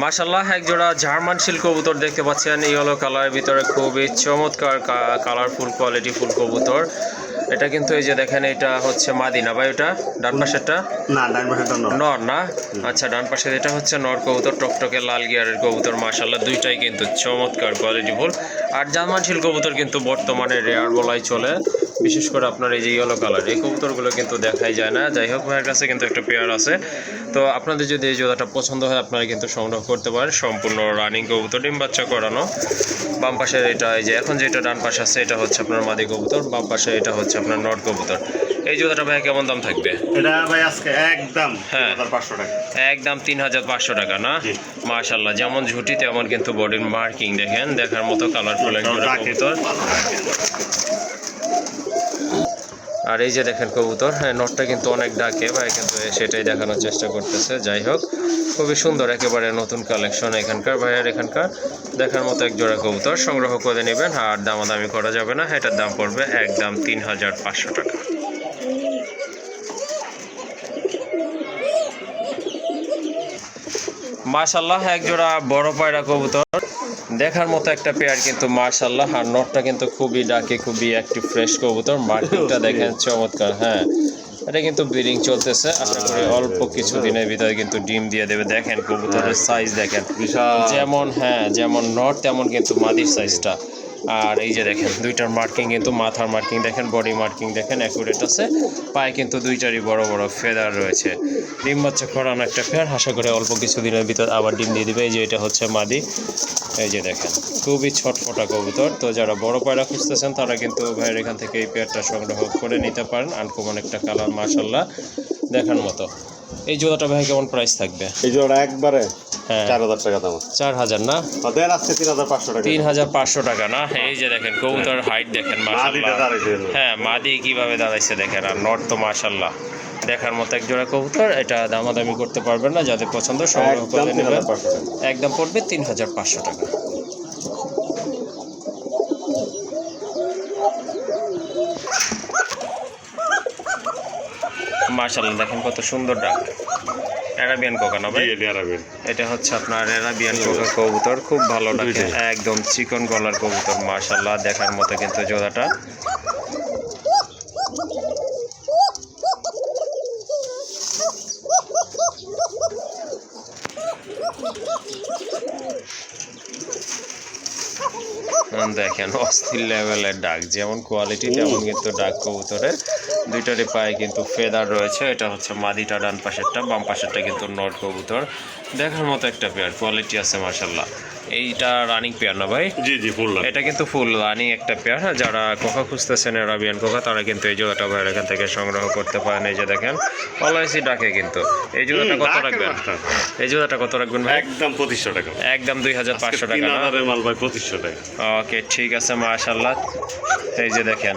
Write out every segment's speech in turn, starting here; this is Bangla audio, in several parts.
মাশাল্লাহ এক জোড়া জার্মান শিল কবুতর দেখতে পাচ্ছেন। ইয়েলো কালারের ভিতরে খুবই চমৎকার কালারফুল কোয়ালিটি ফুল কবুতর। এটা কিন্তু এই যে দেখেন এটা হচ্ছে মাদিনা ভাই ওটা ডান পাশেরটা? না ডান নর। নর না? আচ্ছা ডান পাশে এটা হচ্ছে নর কবুতর টকটকে লাল গিয়ারের কবুতর মাশাল্লাহ দুইটাই কিন্তু চমৎকার কোয়ালিটি ফুল আর জার্মান শিল কবুতর কিন্তু বর্তমানে রেয়ার বলাই চলে। বিশেষ করে আপনার এই যে ইয়েলো কালার এই কবুতরগুলো কিন্তু দেখাই যায় না। যাই হোক ভাইয়ের কাছে কিন্তু একটা পেয়ার আছে। তো আপনাদের যদি এই জোড়াটা পছন্দ হয় আপনারা কিন্তু সংগ্রহ করতে পারেন সম্পূর্ণ রানিং কবুতর ডিম বাচ্চা করানো। বাম পাশের এটা এই যে এখন যেটা ডান পাশে আছে এটা হচ্ছে আপনার মাদি কবুতর বাম পাশে এটা হচ্ছে আপনার নট কবুতর। এই জোড়াটা ভাই কেমন দাম থাকবে? এটা ভাই আজকে একদম হ্যাঁ। পাঁচশো টাকা। একদম তিন হাজার পাঁচশো টাকা না। মাশাল্লাহ যেমন ঝুটি তেমন কিন্তু বডির মার্কিং দেখেন দেখার মতো কালারফুল এক কবুতর। আর এই যে দেখেন কবুতর হ্যাঁ নটটা কিন্তু অনেক ডাকে, ভাই, কিন্তু সেটাই দেখানোর চেষ্টা করতেছে। যাই হোক, খুবই সুন্দর একেবারে নতুন কালেকশন এখানকার, ভাইয়ের এখানকার। দেখার মতো এক জোড়া কবুতর, সংগ্রহ করে নেবেন, আর দামাদামি করা যাবে না। এটার দাম পড়বে একদম তিন হাজার পাঁচশো টাকা। মাশাল্লাহ এক জোড়া বড় পায়রা কবুতর। দেখার মতো একটা পেয়ার কিন্তু মার্শাল্লাহ আর নটটা কিন্তু খুবই ডাকে খুবই একটি ফ্রেশ কবুতর। মার্কিংটা দেখেন চমৎকার হ্যাঁ। এটা কিন্তু ব্রিডিং চলতেছে আশা করি অল্প কিছু দিনের ভিতরে কিন্তু ডিম দিয়ে দেবে। দেখেন কবুতরের সাইজ দেখেন। বিশাল। যেমন হ্যাঁ যেমন নট তেমন কিন্তু মাদির সাইজটা আর এই যে দেখেন, দুইটার মার্কিং কিন্তু মাথার মার্কিং দেখেন বডি মার্কিং দেখেন অ্যাকুরেট আছে। পায়ে কিন্তু দুইটারই বড় বড় ফেদার রয়েছে। ডিম বাচ্চা করানো একটা ফেয়ার আশা করে অল্প কিছু দিনের ভিতর আবার ডিম দিয়ে দিবে। এই যে এটা হচ্ছে মাদি। এই যে দেখেন, খুবই ছটফটা কবুতর। তো যারা বড় পায়রা খুঁজতেছেন, তারা কিন্তু ভাইয়ের এখান থেকে এই পেয়ারটা সংগ্রহ করে নিতে পারেন। আনকমন একটা কালার মাশাল্লাহ দেখার মতো। এই জোড়াটা ভাই কেমন প্রাইস থাকবে? এই জোড়া একবারে চার হাজার টাকা দাম চার হাজার না? দেন আজকে তিন হাজার পাঁচশো টাকা। তিন হাজার পাঁচশো টাকা না? এই যে দেখেন কবুতর হাইট দেখেন হ্যাঁ মাদি কীভাবে দাঁড়াইছে দেখেন আর নট তো মাশাল্লাহ দেখার মতো এক জোড়া কবুতর এটা দামাদামি করতে পারবেন না যাদের পছন্দ সংগ্রহ একদম করে নেবেন। একদম পড়বে তিন হাজার পাঁচশো টাকা। মাশাল্লাহ দেখেন কত সুন্দর ডাক। অ্যারাবিয়ান কোকা না ভাই? জি এটি হচ্ছে আপনার অ্যারাবিয়ান কোকা কবুতর খুব ভালো ডাকে একদম চিকন গলার কবুতর মাশাল্লাহ দেখার মতো কিন্তু জোড়াটা। দেখেন অস্থির লেভেলের ডাক যেমন কোয়ালিটি তেমন কিন্তু ডাক কবুতরের। দুইটারই পায়ে কিন্তু ফেদার রয়েছে। এটা হচ্ছে মাদিটা ডান পাশেরটা বাম পাশেরটা কিন্তু নট কবুতর। দেখার মতো একটা পেয়ার কোয়ালিটি আছে মার্শাল্লাহ এইটা রানিং পেয়ার না ভাই? জি জি ফুল এটা কিন্তু ফুল রানিং একটা পেয়ার হ্যাঁ যারা কোকা খুঁজতেছেন এরাবিয়ান কোকা তারা কিন্তু এই জোড়াটা ভাইয়ের এখান থেকে সংগ্রহ করতে পারেন। এই যে দেখেন অলআইসি ডাকে কিন্তু। এই জোড়াটা কত রাখবেন? এই জোড়াটা কত রাখবেন ভাই? একদম পঁচিশশো টাকা। একদম দুই হাজার পাঁচশো টাকা মাল ভাই পঁচিশশো টাকা। ওকে ঠিক আছে মাশাল্লাহ এই যে দেখেন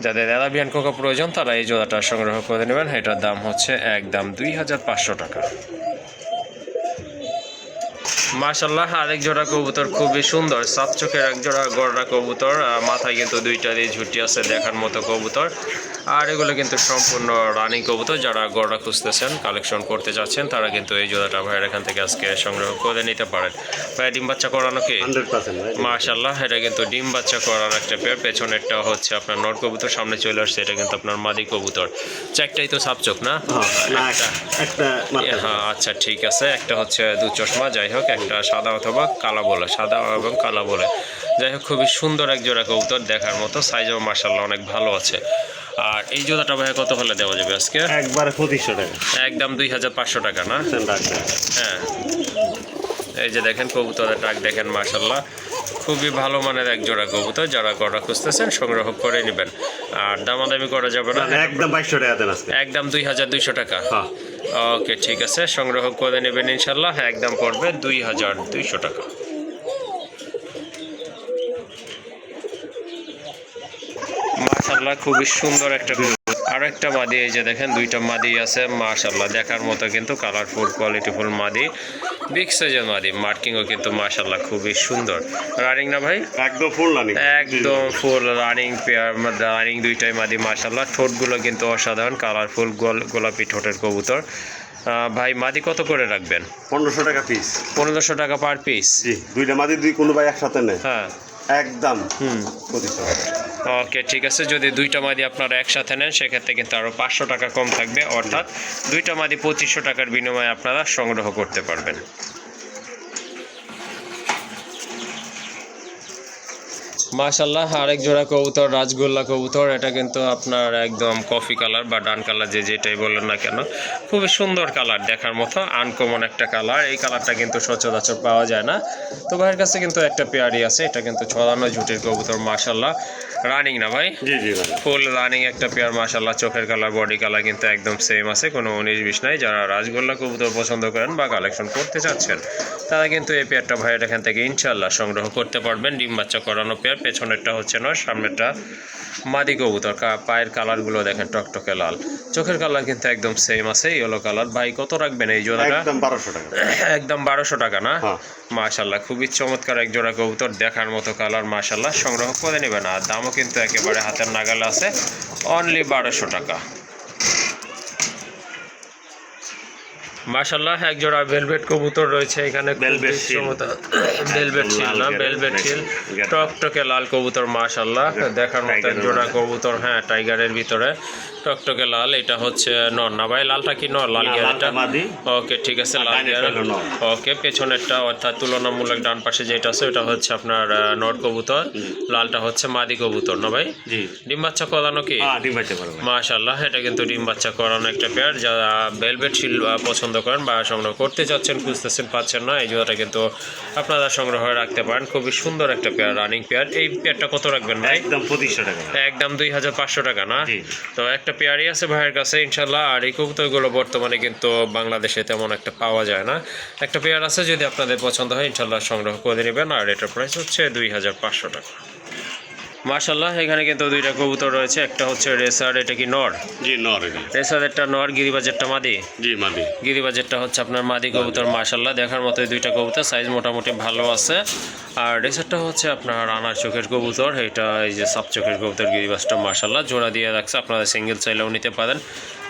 যাদের অ্যারাবিয়ান কোকা প্রয়োজন, তারা এই জোড়াটা সংগ্রহ করে নেবেন। এটার দাম হচ্ছে এক দাম দুই হাজার পাঁচশো টাকা। মাশাল্লাহ আরেক জোড়া কবুতর খুবই সুন্দর। সাত চোখের এক জোড়া গড়রা কবুতর মাথায় কিন্তু দুইটারই ঝুটি আছে দেখার মতো কবুতর। আর এগুলো কিন্তু সম্পূর্ণ রানিং কবুতর যারা গড়রা খুঁজতেছেন কালেকশন করতে চাচ্ছেন তারা কিন্তু এই জোড়াটা ভাইয়ের এখান থেকে আজকে সংগ্রহ করে নিতে পারেন। ভাই ডিম বাচ্চা করানো কি? মাশাল্লাহ এটা কিন্তু ডিম বাচ্চা করার একটা পেয়ার পেছনেরটা হচ্ছে আপনার নট কবুতর সামনে চলে আসছে এটা কিন্তু আপনার মাদি কবুতর। চারটাই তো সাপচোক না? হ্যাঁ, না, মাত্র। হ্যাঁ আচ্ছা ঠিক আছে একটা হচ্ছে দু চশমা যাই হোক একটা সাদা অথবা কালো বলে সাদা এবং কালো বলে। যাই হোক খুবই সুন্দর এক জোড়া কবুতর দেখার মতো সাইজও মার্শাল্লাহ অনেক ভালো আছে। আর এই জোড়াটা ভাই কত হলে দেওয়া যাবে আজকে? একবারে পঁচিশশো টাকা। একদম দুই হাজার পাঁচশো টাকা না? হ্যাঁ। এই যে দেখেন কবুতরের ডাক দেখেন মাশাল্লাহ খুবই ভালো মানের এক জোড়া কবুতর যারা করা খুঁজতেছেন সংগ্রহ করে নেবেন। আর দামাদামি করা যাবে না। একদম বাইশশো টাকা দেন একদম দুই হাজার দুইশো টাকা। হ্যাঁ। ওকে ঠিক আছে সংগ্রহ করে নেবেন ইনশাল্লাহ একদম পড়বে দুই হাজার দুইশো টাকা। মাশাল্লাহ খুবই সুন্দর একটা আর একটা মাদি এই যে দেখেন দুইটা মাদি আছে। মাশাল্লাহ দেখার মতো কিন্তু কালারফুল কোয়ালিটিফুল মাদি। বিগ সাইজের মাদি মার্কিংও কিন্তু মাশাল্লাহ খুবই সুন্দর। রানিং না ভাই? একদম ফুল রানি একদম ফুল রানিং পেয়ার রানিং দুইটাই মাদি মাশাল্লাহ ঠোঁটগুলো কিন্তু অসাধারণ কালারফুল গোল গোলাপি ঠোঁটের কবুতর। ভাই মাদি কত করে রাখবেন? পনেরোশো টাকা পিস পনেরোশো টাকা পার পিস দুইটা মাদি দুই কোনো ভাই একসাথে নেয়। হ্যাঁ। একদম। হুম। ওকে, ঠিক আছে। যদি দুইটা মাদি আপনারা একসাথে নেন, সেক্ষেত্রে কিন্তু আরও পাঁচশো টাকা কম থাকবে। অর্থাৎ দুইটা মাদি পঁচিশশো টাকার বিনিময়ে আপনারা সংগ্রহ করতে পারবেন। মাশাল্লাহ আরেক জোড়া কবুতর রাজগোল্লা কবুতর। এটা কিন্তু আপনার একদম কফি কালার বা ডান কালার যে যেটাই বললেন না কেন খুবই সুন্দর কালার দেখার মতো আনকমন একটা কালার এই কালারটা কিন্তু সচরাচর পাওয়া যায় না। তো ভাইয়ের কাছে কিন্তু একটা পেয়ারি আছে এটা কিন্তু ছড়ানো ঝুটির কবুতর মাশাল্লাহ রানিং না ভাই? জি জি ফুল রানিং একটা পেয়ার মাশাল্লাহ চোখের কালার বডি কালার কিন্তু একদম সেম আছে কোনো উনিশ বিশ নাই। যারা রাজগোল্লা কবুতর পছন্দ করেন বা কালেকশন করতে চাচ্ছেন তারা কিন্তু এই পেয়ারটা ভাইয়ের এখান থেকে ইনশাল্লাহ সংগ্রহ করতে পারবেন। ডিম বাচ্চা করানো পেয়ার পেছনেরটা হচ্ছে নয় সামনেরটা মাদি কবুতর পায়ের কালারগুলো দেখেন টকটকে লাল। চোখের কালার কিন্তু একদম সেম আছে ইয়েলো কালার। ভাই কত রাখবেন এই জোড়াটা? একদম বারোশো টাকা। একদম বারোশো টাকা না? হ্যাঁ। মাশাল্লাহ খুবই চমৎকার এক জোড়া কবুতর দেখার মতো কালার মাশাল্লাহ সংগ্রহ করে নেবেন আর দামও কিন্তু একেবারে হাতের নাগালে আছে। অনলি বারোশো টাকা। মাশাল্লাহ এক জোড়া ভেলভেট কবুতর রয়েছে এখানে ভেলভেট। ভেলভেট ছিল না লাল ভেলভেট শিল টকটকে লাল কবুতর মাশাল্লাহ দেখার মতো এক জোড়া কবুতর হ্যাঁ টাইগারের ভিতরে। টকটকে লাল এটা হচ্ছে নর। না ভাই লালটা কি নর? লাল না, গিয়ার লালটা এটা? মাদি। ওকে ঠিক আছে লাল গিয়ার। ওকে পেছনেরটা অর্থাৎ তুলনামূলক ডান পাশে যেটা আছে ওটা হচ্ছে আপনার নর কবুতর। লালটা হচ্ছে মাদি কবুতর না ভাই? ডিম বাচ্চা করানো কি? হ্যাঁ মাশাল্লাহ এটা কিন্তু ডিম বাচ্চা করানো একটা পেয়ার যারা ভেলভেট শিল পছন্দ করেন বা সংগ্রহ করতে চাচ্ছেন খুঁজতেছেন পাচ্ছেন না এই জোড়াটা কিন্তু আপনারা সংগ্রহ রাখতে পারেন। খুবই সুন্দর একটা পেয়ার রানিং পেয়ার এই পেয়ারটা কত রাখবেন ভাই? একদম পঁচিশশো টাকা। একদম দুই হাজার পাঁচশো টাকা না? তো একটা পেয়ারই আছে ভাইয়ের কাছে ইনশাল্লাহ আর এই কবুতরগুলো বর্তমানে কিন্তু বাংলাদেশে তেমন একটা পাওয়া যায় না। একটা পেয়ার আছে, যদি আপনাদের পছন্দ হয় ইনশাল্লাহ সংগ্রহ করে নেবেন। আর এটার প্রাইস হচ্ছে দুই হাজার পাঁচশো টাকা। মার্শাল্লাহ এখানে কিন্তু দুইটা কবুতর রয়েছে একটা হচ্ছে রেসার এটা কি নর? জি নর এটা। রেসারেরটা নর গিরিবাজেরটা মাদি? জি মাদি। গিরিবাজেরটা হচ্ছে আপনার মাদি কবুতর মার্শাল্লাহ দেখার মতো দুইটা কবুতর সাইজ মোটামুটি ভালো আছে। আর রেসারটা হচ্ছে আপনার আনার চোখের কবুতর এটা এই যে সাপ চোখের কবুতর গিরিবাজটা মার্শাল্লাহ জোড়া দিয়ে রাখছে আপনারা সিঙ্গেল চাইলেও নিতে পারেন।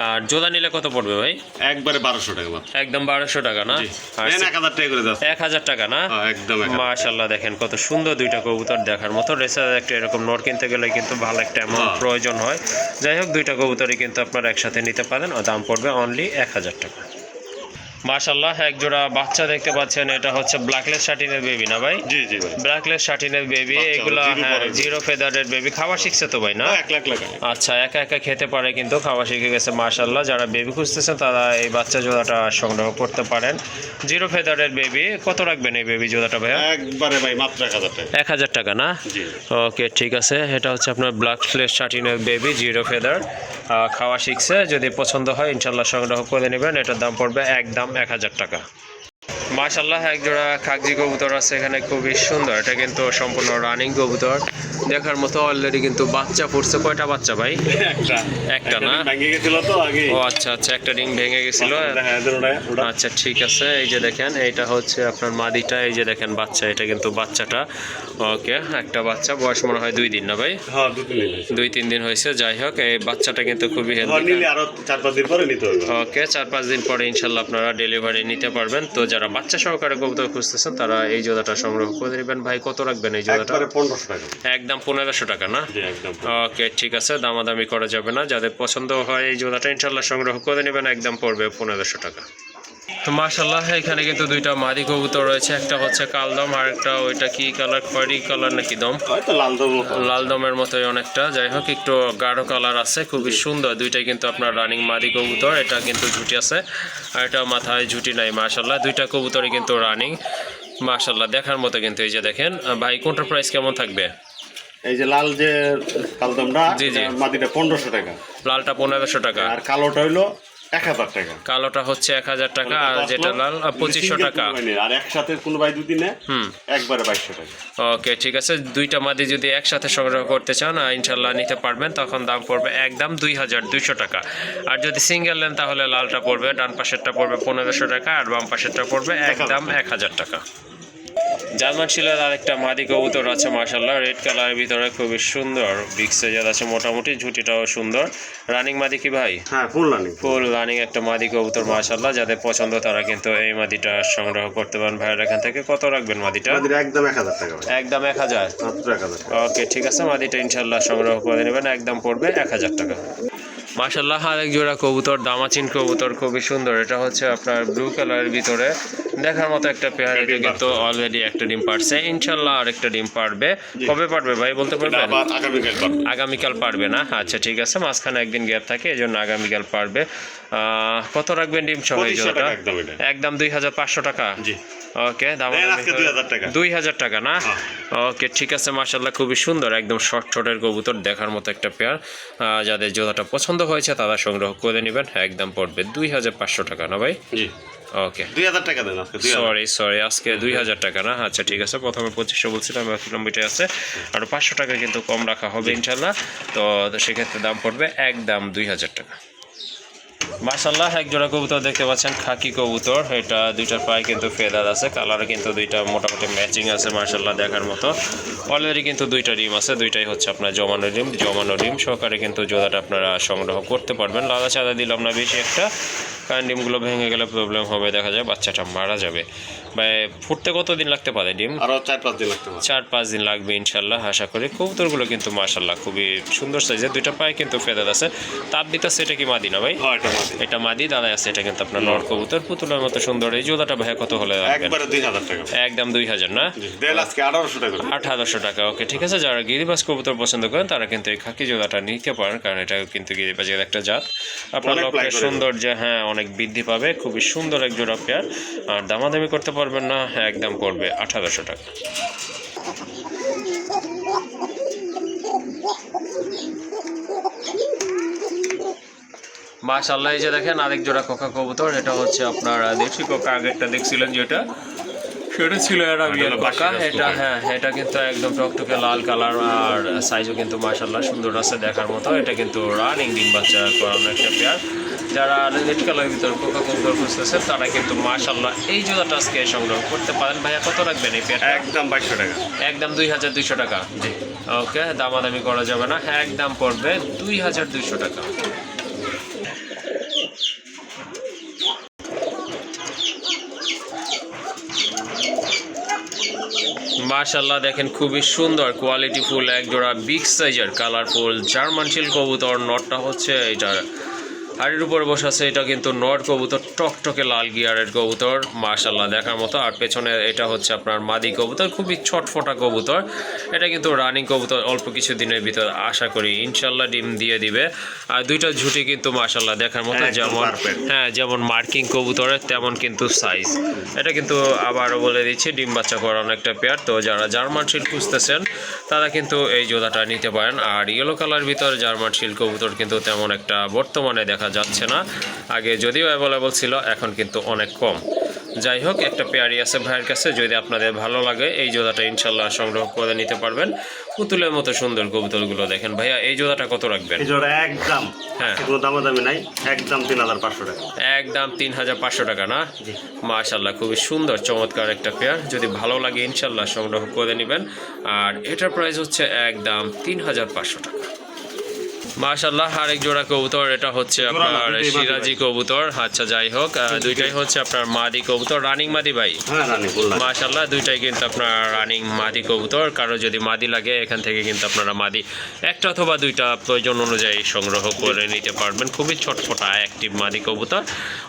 আর জোড়া নিলে কত পড়বে ভাই? একবারে বারোশো টাকা একদম বারোশো টাকা না? এক হাজার টাকা করে এক হাজার টাকা না? হ্যাঁ, একদম। মাশাল্লাহ দেখেন কত সুন্দর দুইটা কবুতর দেখার মতো। রেসার একটা এরকম নর কিনতে গেলে কিন্তু ভালো একটা অ্যামাউন্ট। প্রয়োজন হয় যাই হোক দুইটা কবুতরই কিন্তু আপনারা একসাথে নিতে পারেন আর দাম পড়বে অনলি এক হাজার টাকা মাশাল্লাহ এক জোড়া বাচ্চা দেখতে পাচ্ছেন এটা হচ্ছে ব্ল্যাকলেস শার্টিনের বেবি না ভাই? জি জি ভাই ব্ল্যাকলেস শার্টিনের বেবি এগুলা হ্যাঁ জিরো ফেদারের বেবি খাওয়া শিখছে তো ভাই না? হ্যাঁ, এক লাখ লাখ আচ্ছা একা একা খেতে পারে কিন্তু খাওয়া শিখে গেছে মার্শাল্লাহ যারা বেবি খুঁজতেছেন তারা এই বাচ্চা জোড়াটা সংগ্রহ করতে পারেন। জিরো ফেদারের বেবি কত রাখবেন এই বেবি জোড়াটা ভাইয়া? একবারে ভাই মাত্র এক হাজার টাকা। এক হাজার টাকা না? জি। ওকে ঠিক আছে। এটা হচ্ছে আপনার ব্ল্যাক ফ্লেস শার্টিনের বেবি জিরো ফেদার খাওয়া শিখছে যদি পছন্দ হয় ইনশাল্লাহ সংগ্রহ করে নেবেন। এটার দাম পড়বে একদম এক হাজার টাকা। মাশাল্লাহ এক জোড়া কাগজি কবুতর আছে এখানে খুবই সুন্দর। এটা কিন্তু সম্পূর্ণ রানিং কবুতর। দেখার মতো অলরেডি কিন্তু বাচ্চা পড়ছে। কয়টা বাচ্চা ভাই? একটা। না? ভেঙে গেছিল তো আগে। ও আচ্ছা আচ্ছা একটা রিং ভেঙে গেছিল। আচ্ছা ঠিক আছে। এই যে দেখেন এইটা হচ্ছে আপনার মাদিটা। এই যে দেখেন বাচ্চা এটা কিন্তু বাচ্চাটা। ওকে একটা বাচ্চা। বয়স মনে হয় দুই দিন না ভাই? হ্যাঁ দুই তিন দিন হয়েছে। যাই হোক এই বাচ্চাটা কিন্তু খুবই হেলদি আরও চার পাঁচ দিন পরে নিতে হবে। ওকে চার পাঁচ দিন পরে ইনশাল্লাহ আপনারা ডেলিভারি নিতে পারবেন। তো যারা বাচ্চা সহকারে কবুতর খুঁজতেছেন তারা এই জোড়াটা সংগ্রহ করে নেবেন। ভাই কত রাখবেন এই জোড়াটা? পনেরোশো টাকা। একদম পনেরোশো টাকা না? ওকে ঠিক আছে দামাদামি করা যাবে না। যাদের পছন্দ হয় এই জোড়াটা ইনশাল্লাহ সংগ্রহ করে নেবেন একদম পড়বে পনেরোশো টাকা। মাশাল্লাহ এখানে কিন্তু দুইটা মাদি কবুতর রয়েছে। একটা হচ্ছে কালদম আর একটা ওইটা কি কালার খয়েরি কালার নাকি দম? লাল দমের মতোই অনেকটা। যাই হোক একটু গাঢ় কালার আছে খুবই সুন্দর। দুইটাই কিন্তু আপনার রানিং মাদি কবুতর এটা কিন্তু ঝুটি আছে। আর এটা মাথায় ঝুটি নাই মাশাল্লাহ দুইটা কবুতরই কিন্তু রানিং মাশাল্লাহ দেখার মতো কিন্তু এই যে দেখেন। ভাই কোনটার প্রাইস কেমন থাকবে? এই যে লাল যে কালদমটা। মাটিটা পনেরোশো টাকা। লালটা পনেরোশো টাকা। আর কালোটা হইল এক হাজার টাকা। কালোটা হচ্ছে এক হাজার টাকা আর যেটা লাল পঁচিশশো টাকা। আর একসাথে কোনো ভাই দুদিন হুম। একবারে বাইশশো টাকা। ওকে ঠিক আছে। দুইটা মাদি যদি একসাথে সংগ্রহ করতে চান ইনশাল্লাহ নিতে পারবেন তখন দাম পড়বে একদম দুই হাজার দুইশো টাকা। আর যদি সিঙ্গেল নেন তাহলে লালটা পড়বে ডান পাশেরটা পড়বে পনেরোশো টাকা আর বাম পাশেরটা পড়বে একদম এক হাজার টাকা। জার্মান শিলার আরেকটা মাদি কবুতর আছে মার্শাল্লাহ রেড কালারের ভিতরে খুবই সুন্দর। বিগ সাইজের আছে মোটামুটি ঝুটিটাও সুন্দর। রানিং মাদি কি ভাই? হ্যাঁ ফুল রানিং ফুল রানিং একটা মাদি কবুতর মার্শাল্লাহ যাদের পছন্দ তারা কিন্তু এই মাদিটা সংগ্রহ করতে পারেন। ভাইয়ের এখান থেকে কত রাখবেন মাদিটা? একদম এক হাজার টাকা একদম এক হাজার? ওকে ঠিক আছে। মাদিটা ইনশাল্লাহ সংগ্রহ করে নেবেন। একদম পড়বে এক হাজার টাকা। মাশাল্লাহ আরেক জোড়া কবুতর দামাচিন কবুতর খুবই সুন্দর। এটা হচ্ছে আপনার ব্লু কালারের ভিতরে। দেখার মতো একটা পেয়ার এটা কিন্তু অলরেডি একটা ডিম পারছে। ইনশাল্লাহ আরেকটা ডিম পারবে। কবে পারবে ভাই বলতে এটা পারবেন আগামীকাল পারবে। না? আচ্ছা ঠিক আছে। মাঝখানে একদিন গ্যাপ থাকে এই জন্য আগামীকাল পারবে। আহ, কত রাখবেন ডিম সহ একদম একদম দুই হাজার পাঁচশো টাকা? জি। ওকে দাম দেন আজকে 2000 টাকা। দুই হাজার টাকা না? হ্যাঁ। ওকে ঠিক আছে খুবই সুন্দর একদম শর্ট শর্টের কবুতর দেখার মতো একটা পেয়ার যাদের জোড়াটা পছন্দ হয়েছে তারা সংগ্রহ করে নেবেন একদম পড়বে দুই হাজার পাঁচশো টাকা না ভাই? ওকে দুই হাজার টাকা দেন আজকে দুই হাজার। সরি সরি আজকে দুই হাজার টাকা না? আচ্ছা ঠিক আছে প্রথমে পঁচিশশো বলছিলাম নম্বরটা আছে। আর পাঁচশো টাকা কিন্তু কম রাখা হবে ইনশাল্লাহ তো সেক্ষেত্রে দাম পড়বে একদম দুই হাজার টাকা। মাসাল্লাহ এক জোড়া কবুতর দেখতে পাচ্ছেন খাকি কবুতর। এটা দুইটার পায়ে কিন্তু ফেদার আছে কালারে কিন্তু দুইটা মোটামুটি ম্যাচিং আছে মার্শাল্লাহ দেখার মতো। অলরেডি কিন্তু দুইটা ডিম আছে দুইটাই হচ্ছে আপনার জমানো ডিম জমানো ডিম সহকারে কিন্তু জোড়াটা আপনারা সংগ্রহ করতে পারবেন। লাদা চাঁদা দিলাম না বেশি একটা কারণ ডিমগুলো ভেঙে গেলে প্রবলেম হবে দেখা যায় বাচ্চাটা মারা যাবে। বা ফুটতে কতদিন লাগতে পারে ডিম? আরও চার পাঁচ দিন লাগতে পারে। চার পাঁচ দিন লাগবে ইনশাল্লাহ আশা করি। কবুতরগুলো কিন্তু মার্শাল্লাহ খুবই সুন্দর সাইজের দুইটা পায়ে কিন্তু ফেদার আছে। তাপ দিতে সেটা কি মাদি না ভাই? হ্যাঁ এটা মাদি দাদা আছে এটা কিন্তু আপনার নর কবুতর। পুতুলের মতো সুন্দর এই জোড়াটা ভাই কত হলে একবারে দুই হাজার টাকা। একদম দুই হাজার না? আঠারোশো টাকা। আঠারোশো টাকা ওকে ঠিক আছে। যারা গিরিবাস কবুতর পছন্দ করেন তারা কিন্তু এই খাকি জোড়াটা নিতে পারেন কারণ এটা কিন্তু গিরিবাজের একটা জাত। আপনার লক্ষ্যে সৌন্দর্য হ্যাঁ অনেক বৃদ্ধি পাবে। খুবই সুন্দর এক জোড়া পেয়ার। আর দামাদামি করতে পারবেন না একদম পড়বে আঠারোশো টাকা। মাশাল্লাহ এই যে দেখেন আরেক জোড়া কোকা কবুতর এটা হচ্ছে আপনার দেশি কোকা আগেরটা দেখছিলেন যেটা? সেটা ছিল অ্যারাবিয়ান এটা হ্যাঁ এটা কিন্তু একদম টকটকে লাল কালার আর সাইজও কিন্তু মাশাল্লাহ সুন্দর আছে দেখার মতো। এটা কিন্তু রানিং ডিম বাচ্চা করানো একটা পেয়ার যারা রেড কালারের ভিতরে কোকা কবুতর খুঁজতেছেন তারা কিন্তু মাশাল্লাহ এই জোড়াটা আজকে সংগ্রহ করতে পারেন। ভাইয়া কত রাখবেন এই পেয়ারটা একদম বাইশশো টাকা। একদম দুই হাজার দুইশো টাকা। জি। ওকে দামাদামি করা যাবে না হ্যাঁ একদম পড়বে দুই হাজার দুইশো টাকা। মাশাল্লাহ দেখেন খুবই সুন্দর কোয়ালিটি ফুল, এক জোড়া বিগ সাইজের কালারফুল জার্মান শিল কবুতর নটটা হচ্ছে এটা হাড়ির উপরে বসে আছে এটা কিন্তু নট কবুতর টকটকে লাল গিয়ারের কবুতর মাশাল্লাহ দেখার মতো। আর পেছনে এটা হচ্ছে আপনার মাদি কবুতর খুবই ছটফটা কবুতর। এটা কিন্তু রানিং কবুতর অল্প কিছু দিনের ভিতর আশা করি ইনশাল্লাহ ডিম দিয়ে দিবে। আর দুইটা ঝুটি কিন্তু মাশাল্লাহ দেখার মতো যেমন। হ্যাঁ যেমন মার্কিং কবুতরের তেমন কিন্তু সাইজ এটা কিন্তু আবারও বলে দিচ্ছি ডিম বাচ্চা করানো একটা পেয়ার তো যারা জার্মান শিল খুঁজতেছেন তারা কিন্তু এই জোড়াটা নিতে পারেন। আর ইয়েলো কালার ভিতরে জার্মান শিল কবুতর কিন্তু তেমন একটা বর্তমানে দেখা যাচ্ছে না। আগে যদিও অ্যাভেলেবল ছিল এখন কিন্তু অনেক কম। যাই হোক একটা পেয়ারি আছে ভাইয়ের কাছে যদি আপনাদের ভালো লাগে এই জোড়াটা ইনশাল্লাহ সংগ্রহ করে নিতে পারবেন। পুতুলের মতো সুন্দর কবুতরগুলো দেখেন। ভাইয়া এই জোড়াটা কত রাখবেন? এই জোড়া একদম। হ্যাঁ। কোনো দামাদামি নাই একদম তিন হাজার পাঁচশো টাকা। একদম তিন হাজার পাঁচশো টাকা না? মাশাল্লাহ খুবই সুন্দর চমৎকার একটা পেয়ার। যদি ভালো লাগে ইনশাল্লাহ সংগ্রহ করে নেবেন। আর এটার প্রাইস হচ্ছে একদম তিন হাজার পাঁচশো টাকা। মাশাল্লাহ আরেক জোড়া কবুতর এটা হচ্ছে আপনার সিরাজি কবুতর। আচ্ছা যাই হোক দুইটাই। হচ্ছে আপনার মাদি কবুতর রানিং মাদি ভাই? হ্যাঁ মাশাল্লাহ দুইটাই কিন্তু আপনার রানিং মাদি কবুতর। কারও যদি মাদি লাগে এখান থেকে কিন্তু আপনারা মাদি একটা অথবা দুইটা প্রয়োজন অনুযায়ী সংগ্রহ করে নিতে পারবেন। খুবই ছটফটা অ্যাক্টিভ মাদি কবুতর।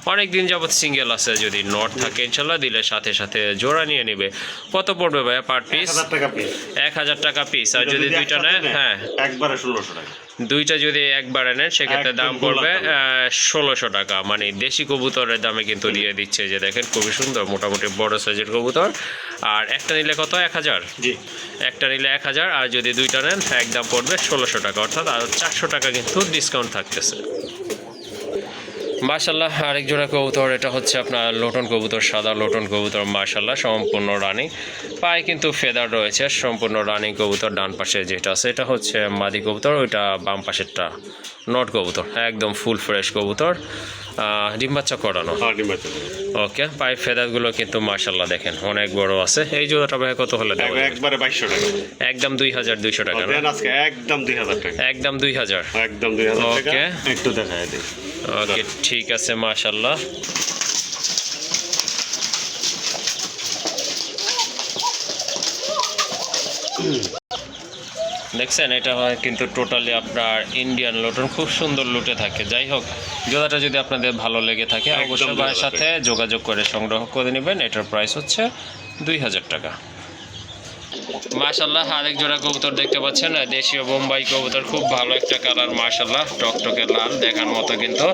অনেক দিন যাবত সিঙ্গেল আছে যদি নট থাকে ইনশাল্লাহ দিলে সাথে সাথে জোড়া নিয়ে নেবে। কত পড়বে ভাইয়া পার পিস পিস এক হাজার টাকা পিস আর যদি দুইটা নেয় হ্যাঁ। একবারে ষোলোশো টাকা। দুইটা যদি একবারে নেন সেক্ষেত্রে দাম পড়বে। ষোলোশো টাকা। মানে দেশি কবুতরের দামে কিন্তু দিয়ে দিচ্ছে যে দেখেন খুবই সুন্দর মোটামুটি বড় সাইজের কবুতর। আর একটা নিলে কত? এক হাজার? একটা নিলে এক হাজার আর যদি দুইটা নেন এক দাম পড়বে ষোলোশো টাকা। অর্থাৎ আর চারশো টাকা কিন্তু ডিসকাউন্ট থাকতেছে। মাশাল্লাহ আরেক জোড়া কবুতর এটা হচ্ছে আপনার লোটন কবুতর সাদা লোটন কবুতর মাশাল্লাহ সম্পূর্ণ রানিং। পায়ে কিন্তু ফেদার রয়েছে সম্পূর্ণ রানিং কবুতর ডান পাশে যেটা আছে এটা হচ্ছে মাদি কবুতর ওইটা বাম পাশেরটা নট কবুতর একদম ফুল ফ্রেশ কবুতর। আহ, ডিম বাচ্চা করানো? হ্যাঁ ডিম বাচ্চা দেবো। ওকে পায়ে ফেদারগুলো কিন্তু মাশাল্লাহ দেখেন অনেক বড় আছে। এই জোড়াটা ভাই কত হলে? একবারে বাইশশো টাকা। একদম দুই হাজার দুইশো টাকা একদম দুই হাজার টাকা। একদম দুই হাজার। একদম দুই হাজার Okay. একটু দিই। ওকে ঠিক আছে মাশাল্লাহ দেখছেন এটা হয় কিন্তু টোটালি আপনার ইন্ডিয়ান লোটন খুব সুন্দর লুটে থাকে। যাই হোক জোড়াটা যদি আপনাদের ভালো লেগে থাকে অবশ্যই ভাইয়ের সাথে যোগাযোগ করে সংগ্রহ করে নেবেন। এটার প্রাইস হচ্ছে দুই হাজার টাকা। মাশাল্লাহ আরেক জোড়া কবুতর দেখতে পাচ্ছেন। দেশীয় বোম্বাই কবুতর খুব ভালো একটা কালার মাশাল্লাহ টকটকে লাল দেখার মতো কিন্তু।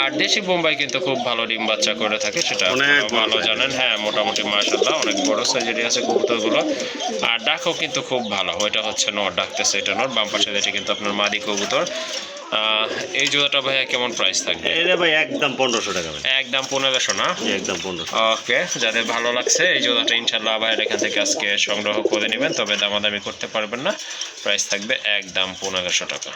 আর দেশি বোম্বাই কিন্তু খুব ভালো ডিম বাচ্চা করে থাকে সেটা ভালো জানেন। হ্যাঁ মোটামুটি মাশাল্লাহ অনেক বড় সাইজেরই আছে কবুতরগুলো। আর ডাকও কিন্তু খুব ভালো ওইটা হচ্ছে নর ডাকতেছে এটা নর বাম পাশে এটা কিন্তু আপনার মাদি কবুতর। এই জোড়াটা ভাইয়া কেমন প্রাইস থাকবে? এটা ভাই একদম পনেরোশো টাকা ভাই। একদম পনেরোশো না? একদম পনেরোশো। ওকে যাদের ভালো লাগছে এই জোড়াটা ইনশাল্লাহ ভাইয়ের এখান থেকে আজকে সংগ্রহ করে নেবেন তবে দামাদামি করতে পারবেন না। প্রাইস থাকবে একদম পনেরোশো টাকা।